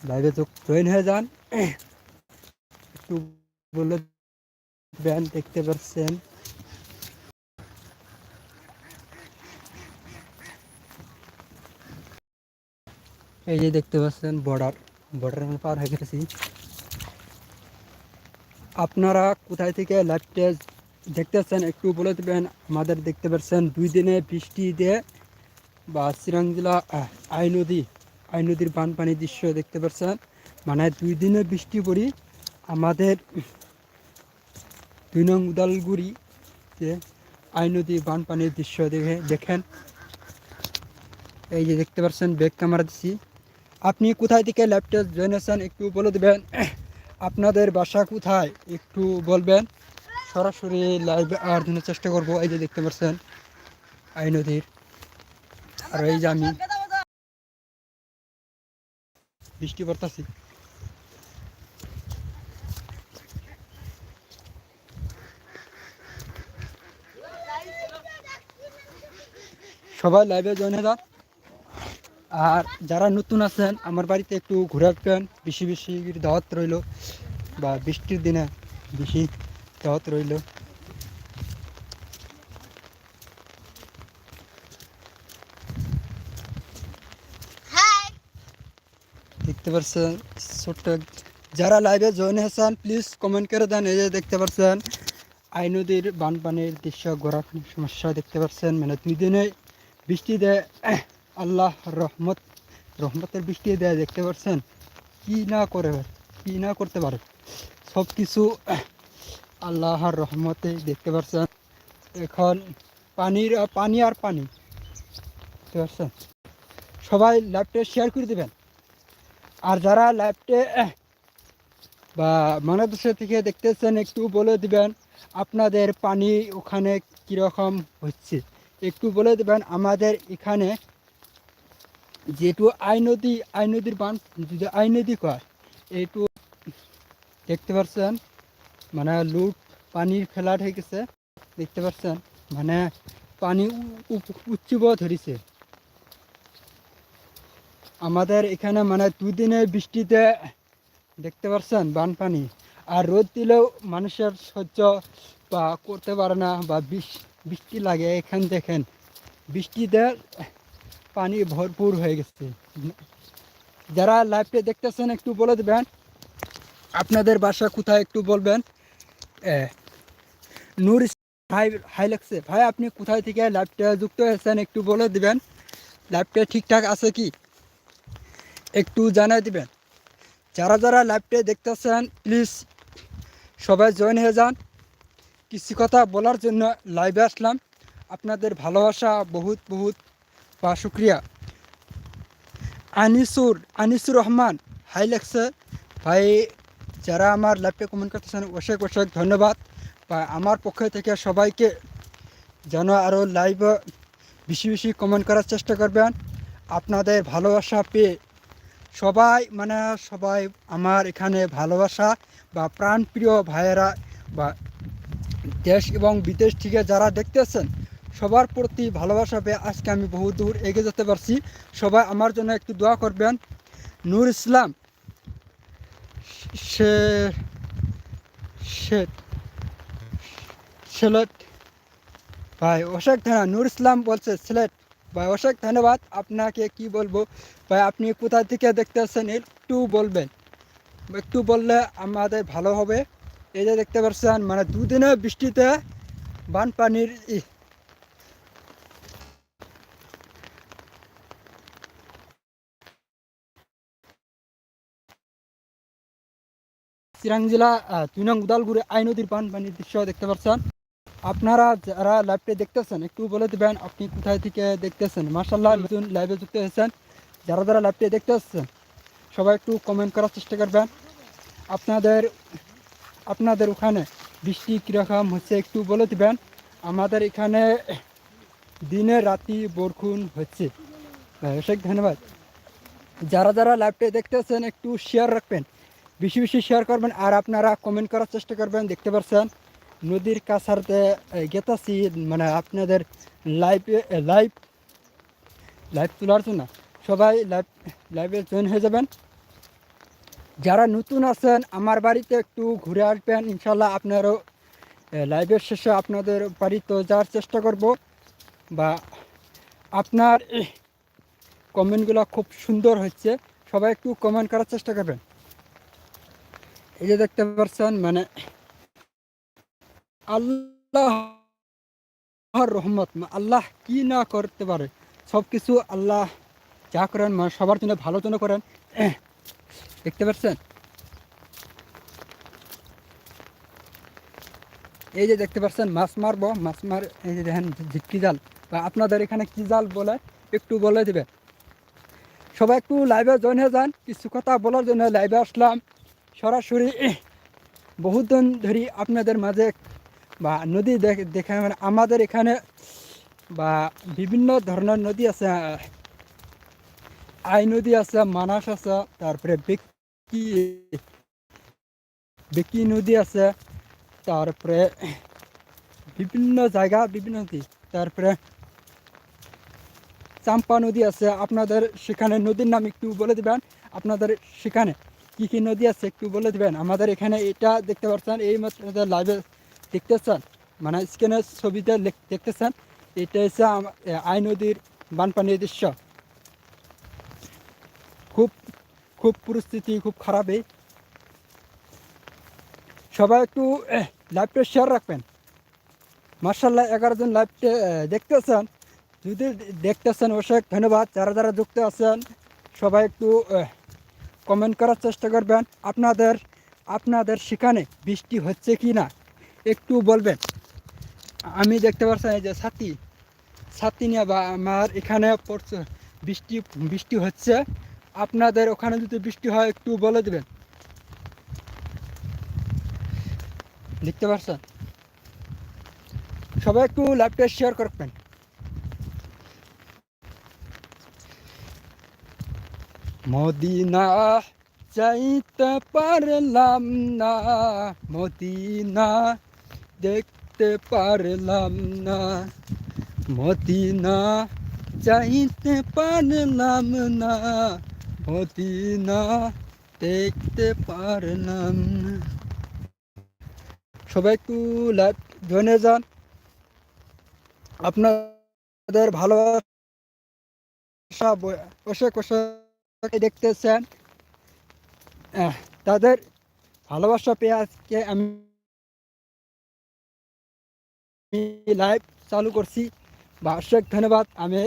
লাইভে জয়েন হয়ে যান একটু বলে ব্যান দেখতে পাচ্ছেন এই যে দেখতে পাচ্ছেন বর্ডার বর্ডার আমি পার হয়ে গেছি আপনারা কোথায় থেকে লাইভটা দেখতেছেন একটু বলে দেবেন আমাদের দেখতে পাচ্ছেন দুই দিনে বৃষ্টি দিয়ে বা চিরাং জেলা আহ, আই নদী আই নদীর বানপানি দৃশ্য দেখতে পাচ্ছেন। মানে দুই দিনে বৃষ্টি পড়ি, আমাদের দুই নং উদালগুড়িতে আই নদী বানপানির দৃশ্য দেখে, দেখেন। এই যে দেখতে পাচ্ছেন ব্যাক ক্যামেরা দিচ্ছি আপনি কোথায় থেকে ল্যাপটপ জয়েন আছেন একটু বলে দেবেন। আপনাদের বাসা কোথায় একটু বলবেন। সরাসরি লাইভ আর জন্য চেষ্টা করব। এই যে দেখতে পাচ্ছেন, আই নদীর। আর এই যে আমি বৃষ্টি পড়তাছি। সবাই লাইভে জয়েন হয়ে আর যারা নতুন আছেন, আমার বাড়িতে একটু ঘুরে আসবেন। বেশি বেশি দাওয়াত রইল, বা বৃষ্টির দিনে বেশি দাওয়াত রইল। দেখতে পাচ্ছেন ছোট্ট যারা লাইভে জয়েন হয়েছেন প্লিজ কমেন্ট করে দেন, এই যে দেখতে পাচ্ছেন আই নদীর বানপানির দৃশ্য গড়া সমস্যা দেখতে পাচ্ছেন মানে দুই দিনে বৃষ্টি দেয় আল্লাহ রহমত, রহমতের বৃষ্টি দেয়, দেখতে পাচ্ছেন কি না করে, কি না করতে পারে, সব কিছু আল্লাহর রহমতে দেখতে পাচ্ছেন এখন পানির, পানি আর পানি, দেখতে পাচ্ছেন সবাই ল্যাপটপ শেয়ার করে দেবেন। আর যারা ল্যাপটে বা বাংলাদেশের থেকে দেখতেছেন, একটু বলে দিবেন আপনাদের পানি ওখানে কীরকম হচ্ছে। একটু বলে দেবেন আমাদের এখানে যেটু আই নদী, আই নদীর বান, যদি আই নদী কয়, এইটু দেখতে পাচ্ছেন মানে লুট পানির ফেলাট হয়ে গেছে দেখতে পাচ্ছেন মানে পানি উচ্চিব ধরিছে। আমাদের এখানে মানে দুদিনে বৃষ্টিতে দেখতে পাচ্ছেন বানপানি। আর রোদ দিলেও মানুষের সহ্য বা করতে পারে না বা বৃষ- বৃষ্টি লাগে এখান দেখেন। বৃষ্টিতে পানি ভরপুর হয়ে গেছে। যারা লাইভটা দেখতেছেন একটু বলে দেবেন। আপনাদের বাসা কোথায় একটু বলবেন? নূর ভাই হাই লাগছে ভাই, আপনি কোথায় থেকে লাইভটা যুক্ত হয়েছেন একটু বলে দেবেন। লাইভটা ঠিকঠাক আছে কি? একটু জানাই দিবেন। যারা যারা লাইভটা দেখতেছেন প্লিজ সবাই জয়েন হয়ে যান। কিছু কথা বলার জন্য লাইভে আসলাম। আপনাদের ভালোবাসা বহুত বহুত বা শুক্রিয়া। আনিসুর আনিসুর রহমান, হাই লেখছে। ভাই, যারা আমার লাইভে কমেন্ট করতেছেন অশেক অশেক ধন্যবাদ। বা আমার পক্ষ থেকে সবাইকে যেন আরও লাইভ বেশি বেশি কমেন্ট করার চেষ্টা করবেন। আপনাদের ভালোবাসা পেয়ে সবাই মানে সবাই আমার এখানে ভালোবাসা বা প্রাণপ্রিয় ভাইয়েরা বা দেশ এবং বিদেশ থেকে যারা দেখতেছেন, সবার প্রতি ভালোবাসা পেয়ে আজকে আমি বহু দূর এগিয়ে যেতে পারছি। সবাই আমার জন্য একটু দোয়া করবেন। নূর ইসলাম, সে সিলেট ভাই, অশেক ধন্যবাদ নূর ইসলাম বলছে, সিলেট। ভাই অশেক ধন্যবাদ। আপনাকে কি বলব? ভাই, আপনি কোথা থেকে দেখতেছেন একটু বলবেন। একটু বললে আমাদের ভালো হবে। এই যে দেখতে পাচ্ছেন মানে দুদিনে বৃষ্টিতে বানপানির ই- চিরাং জেলা দুই নং উদালগুড়ি আই নদীর বানপানির দৃশ্য দেখতে পাচ্ছেন। আপনারা যারা লাইভটা দেখতেছেন একটু বলে দেবেন আপনি কোথায় থেকে দেখতেছেন? মার্শাল্লাহ নতুন লাইভে যুক্ত হয়েছেন। যারা যারা লাইভটা দেখতে আসছেন সবাই একটু কমেন্ট করার চেষ্টা করবেন। আপনাদের আপনাদের ওখানে বৃষ্টি কীরকম হচ্ছে একটু বলে দিবেন। আমাদের এখানে দিনে রাতি বরখুন হচ্ছে। ভাই, অশেক ধন্যবাদ। যারা যারা লাইভটা দেখতেছেন একটু শেয়ার রাখবেন। বেশি বেশি শেয়ার করবেন আর আপনারা কমেন্ট করার চেষ্টা করবেন দেখতে পাচ্ছেন নদীর কাছারতে গেতাছি মানে আপনাদের লাইভ লাইভ লাইভ তোলার জন্য সবাই লাইভ লাইভে জয়েন হয়ে যাবেন। যারা নতুন আছেন, আমার বাড়িতে একটু ঘুরে আসবেন ইনশাল্লাহ আপনারও লাইভের শেষে আপনাদের বাড়িতে যাওয়ার চেষ্টা করব। বা আপনার কমেন্টগুলো খুব সুন্দর হচ্ছে, সবাই একটু কমেন্ট করার চেষ্টা করবেন। এই যে দেখতে পাচ্ছেন মানে আল্লাহ রহমত আল্লাহ কি না করতে পারে? সব কিছু আল্লাহ যা করেন সবার জন্য ভালোর জন্য করেন। দেখতে পাচ্ছেন? এই যে দেখতে পাচ্ছেন, মাছ মারবো, মাছ মার, এই যে দেখেন ঝিটকি জাল। বা আপনাদের এখানে কি জাল বলে, একটু বলে দিবেন সবাই একটু লাইভে জয়েন হয়ে যান। কিছু কথা বলার জন্য লাইভে আসলাম। সরাসরি বহুত দিন ধরে আপনাদের মাঝে বা নদী দেখ- মানে আমাদের এখানে বা বিভিন্ন ধরনের নদী আছে, আই নদী আছে, মানাস আছে, তারপরে বেকি বেকি নদী আছে, তারপরে বিভিন্ন জায়গা, বিভিন্ন নদী, তারপরে চাম্পা নদী আছে, আপনাদের সেখানে নদীর নাম একটু বলে দিবেন, আপনাদের সেখানে কি কি নদী আছে একটু বলে দিবেন? আমাদের এখানে এটা দেখতে পাচ্ছেন, এই মাত্র লাইভে দেখতেছেন? মানে স্ক্রিনের ছবিতে দেখতেছেন? এটা হচ্ছে আই নদীর বানপানির দৃশ্য। খুব খুব পরিস্থিতি খুব খারাপই। সবাই একটু লাইভটা শেয়ার রাখবেন। মার্শাল্লাহ এগারো জন লাইভটা দেখতেছেন? যদি দেখতেছেন, অবশ্যই ধন্যবাদ। যারা যারা যুক্ত আছেন, সবাই একটু কমেন্ট করার চেষ্টা করবেন। আপনাদের আপনাদের সেখানে বৃষ্টি হচ্ছে কি না একটু বলবেন? আমি দেখতে পাচ্ছি যে ছাতি। ছাতি নিয়ে বা আমার এখানে পড়ছে, বৃষ্টি বৃষ্টি হচ্ছে। আপনাদের ওখানে যদি বৃষ্টি হয়, একটু বলে দেবেন। দেখতে পাচ্ছেন? সবাই একটু লাইভটা শেয়ার করবেন। মদিনা চাইতে পারলাম না, মদিনা দেখতে পারলাম না। মদিনা চাইতে পারলাম না। মদিনা দেখতে পারলাম না। সবাই একটু লাইভ জয়েনে যান। আপনাদের ভালোবাসা বসে কষে দেখতেছেন। তাদের ভালোবাসা পেয়ে আজকে আমি লাইভ চালু করছি বা অশেষ ধন্যবাদ আমি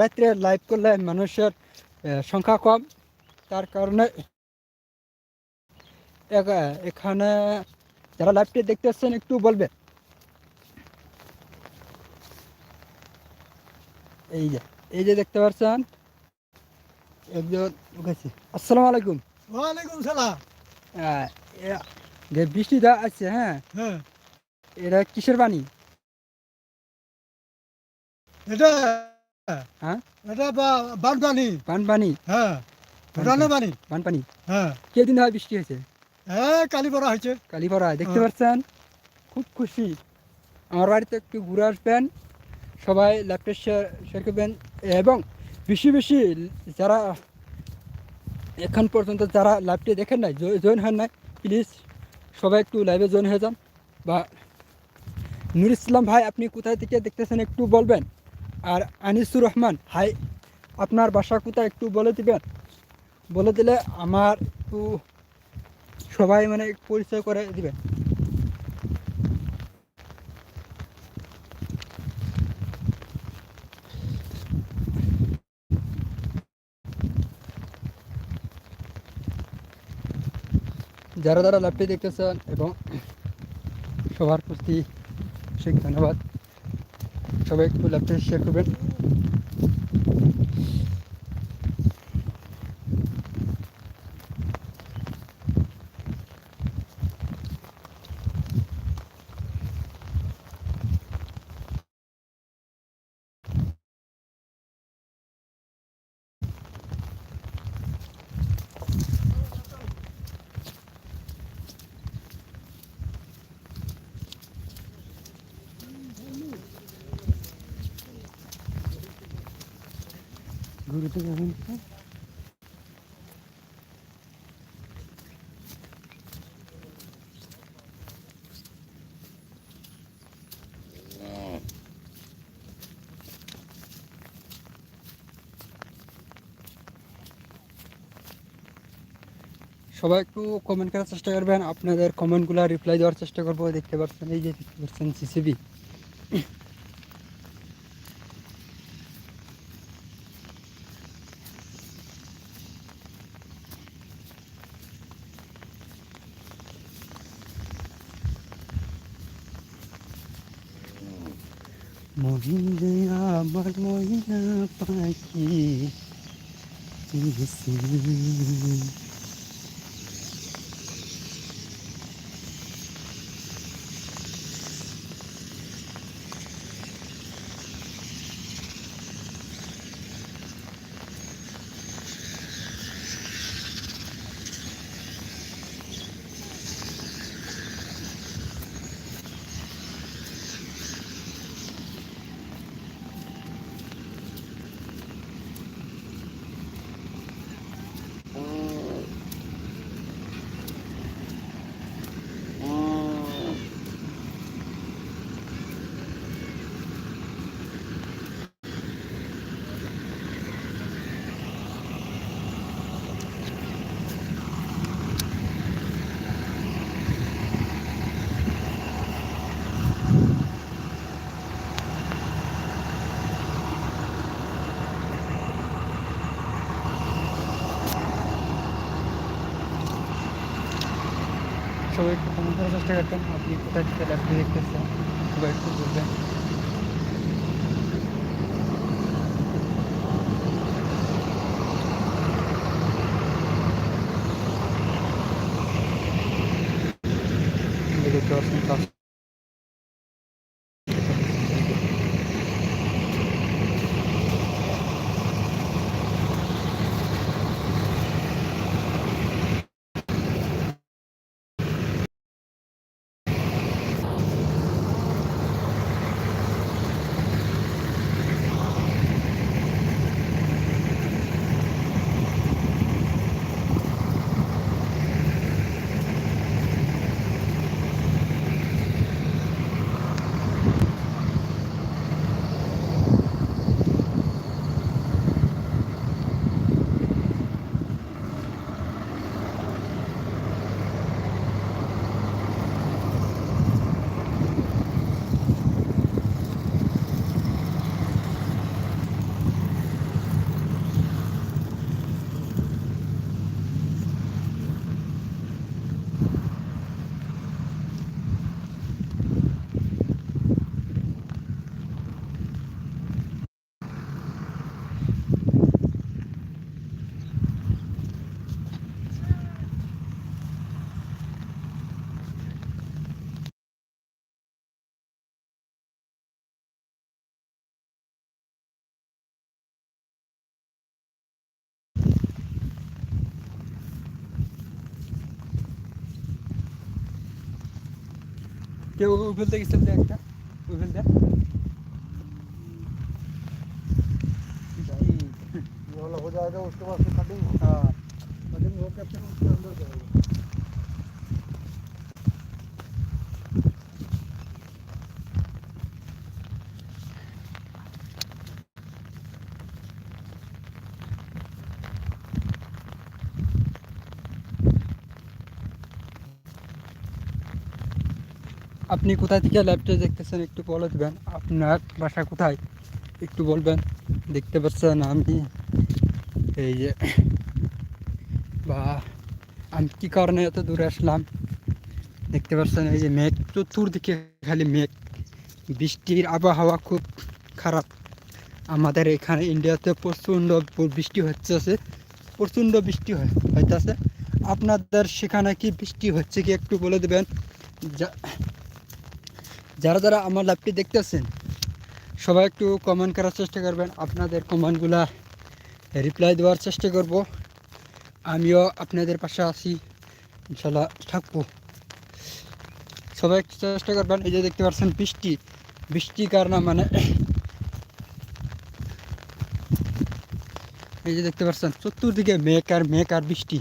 রাত্রে লাইভ করলে মানুষের সংখ্যা কম তার কারণে এখ- এখানে যারা লাইভটি দেখতেছেন একটু বলবে এই যে এই যে দেখতে পাচ্ছেন একজন গেছে আসসালামু আলাইকুম ওয়ালাইকুম সালাম যে বৃষ্টিটা আছে হ্যাঁ হ্যাঁ এটা কিসের পানি এটা হ্যাঁ? এটা বানপানি। বানপানি? হ্যাঁ পানি বানপানি? হ্যাঁ কেদিন হয় বৃষ্টি হয়েছে হ্যাঁ কালি পড়া হয়েছে কালীপাড়া দেখতে। পাচ্ছেন? খুব খুশি। আমার বাড়িতে একটু ঘুরে আসবেন সবাই ল্যাপটপ শেয়ার করবেন এবং বেশি বেশি যারা এখন পর্যন্ত যারা লাইভটি দেখেন নাই জয়েন হন নাই প্লিজ সবাই একটু লাইভে জয়েন হয়ে যান বা নুর ইসলাম ভাই আপনি কোথায় থেকে দেখতেছেন একটু বলবেন। আর আনিসুর রহমান, হাই, আপনার বাসা কোথায় একটু বলে দিবেন? বলে দিলে আমার একটু সবাই মানে পরিচয় করে দিবেন। যারা যারা ল্যাপটি দেখতেছেন এবং সবার প্রতি সেই ধন্যবাদ। সবাই একটু ল্যাপটপ শেয়ার করবেন। যাবেন? সবাই একটু কমেন্ট করার চেষ্টা করবেন। আপনাদের কমেন্টগুলো রিপ্লাই দেওয়ার চেষ্টা করব। দেখতে পাচ্ছেন, এই যে দেখতে পাচ্ছেন CCB মহিনা আমার মহিনা পাখি একটু কমেন্ট করার চেষ্টা করতেন আপনি কোথায় থেকে লাইভটি দেখতেছেন সবাই কেউ ওই ফেলতে গেছেন যে একটা ওই ফেলতে ये वाला हो जाएगा उसके बाद फिर कटिंग হ্যাঁ कटिंग होकर फिर उसके अंदर जाएगा আপনি কোথায় থেকে লাইভটা দেখতেছেন একটু বলে দেবেন। আপনার বাসা কোথায়? একটু বলবেন। দেখতে পাচ্ছেন আমি। এই যে, বা, আমি কী কারণে এত দূরে আসলাম? দেখতে পাচ্ছেন এই যে মেঘ, চতুর্দিকে খালি মেঘ। বৃষ্টির আবহাওয়া খুব খারাপ। আমাদের এখানে ইন্ডিয়াতে প্রচণ্ড বৃষ্টি হচ্ছে, প্রচণ্ড বৃষ্টি হইতেছে। আপনাদের সেখানে কি বৃষ্টি হচ্ছে কি একটু বলে দেবেন? যা যারা যারা আমার লাইভটি দেখতেছেন, সবাই একটু কমেন্ট করার চেষ্টা করবেন। আপনাদের কমেন্টগুলা রিপ্লাই দেওয়ার চেষ্টা করব। আমিও আপনাদের পাশে আছি ইনশাল্লাহ থাকব। সবাই একটু চেষ্টা করবেন, এই যে দেখতে পাচ্ছেন বৃষ্টি। বৃষ্টি কারণে মানে? এই যে দেখতে পাচ্ছেন, চতুর্দিকে মেঘ আর মেঘ আর বৃষ্টি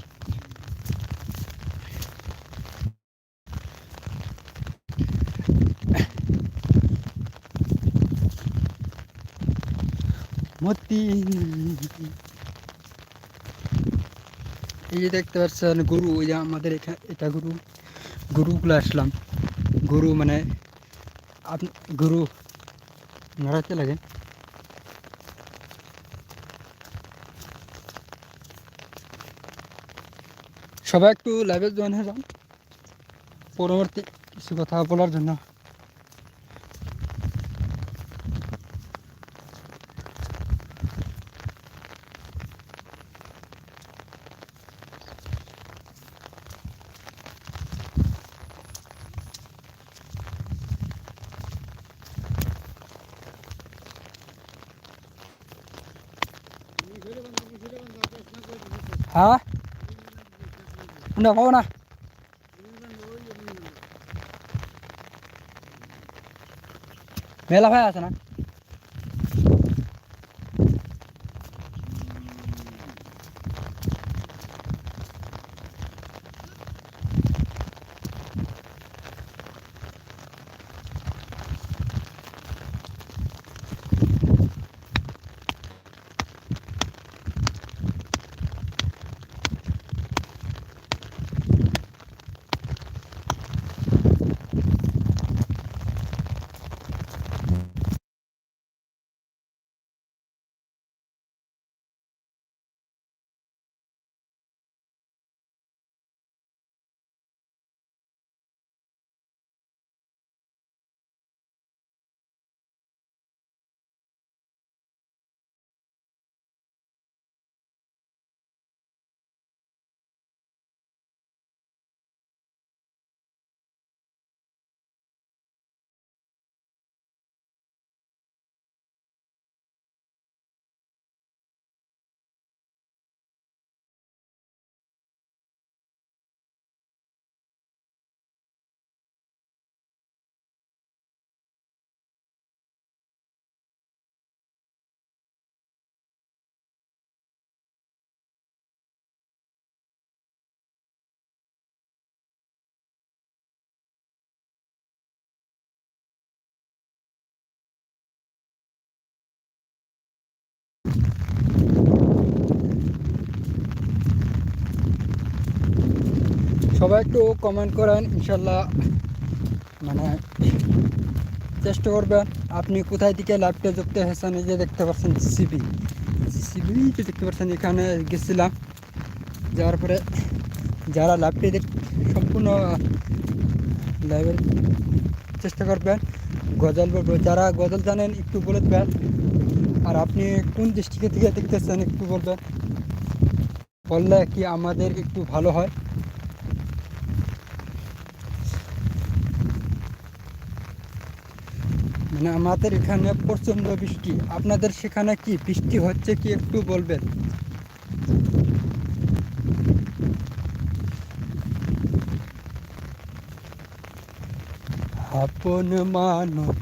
মতি এই যে দেখতে পাচ্ছেন, গরু, ওই যে আমাদের এখানে এটা গরু গরুগুলো আসলাম। গরু মানে আপনি গরু নাড়াতে লাগে? সবাই একটু লাইভে জয়েন হয়ে যান। পরবর্তী কিছু কথা বলার জন্য। হ্যাঁ না পাবো না মেলা ভাই সবাই একটু কমেন্ট করেন, ইনশাল্লাহ মানে চেষ্টা করবেন। আপনি কোথায় থেকে লাইভটা যুক্ত হয়েছেন, এই যে দেখতে পাচ্ছেন সিবি সিবি যে দেখতে পাচ্ছেন, এখানে গেছিলাম। যাওয়ার পরে যারা লাইভটি দেখ সম্পূর্ণ লাইভের চেষ্টা করবেন। গজল বলব, যারা গজল জানেন, একটু বলে দেবেন। আর আপনি কোন ডিস্ট্রিক্ট থেকে দেখতেছেন, একটু বলবেন। বললে কি আমাদের একটু ভালো হয়? মানে আমাদের এখানে প্রচণ্ড বৃষ্টি। আপনাদের সেখানে কি বৃষ্টি হচ্ছে কি একটু বলবেন? আপন মানব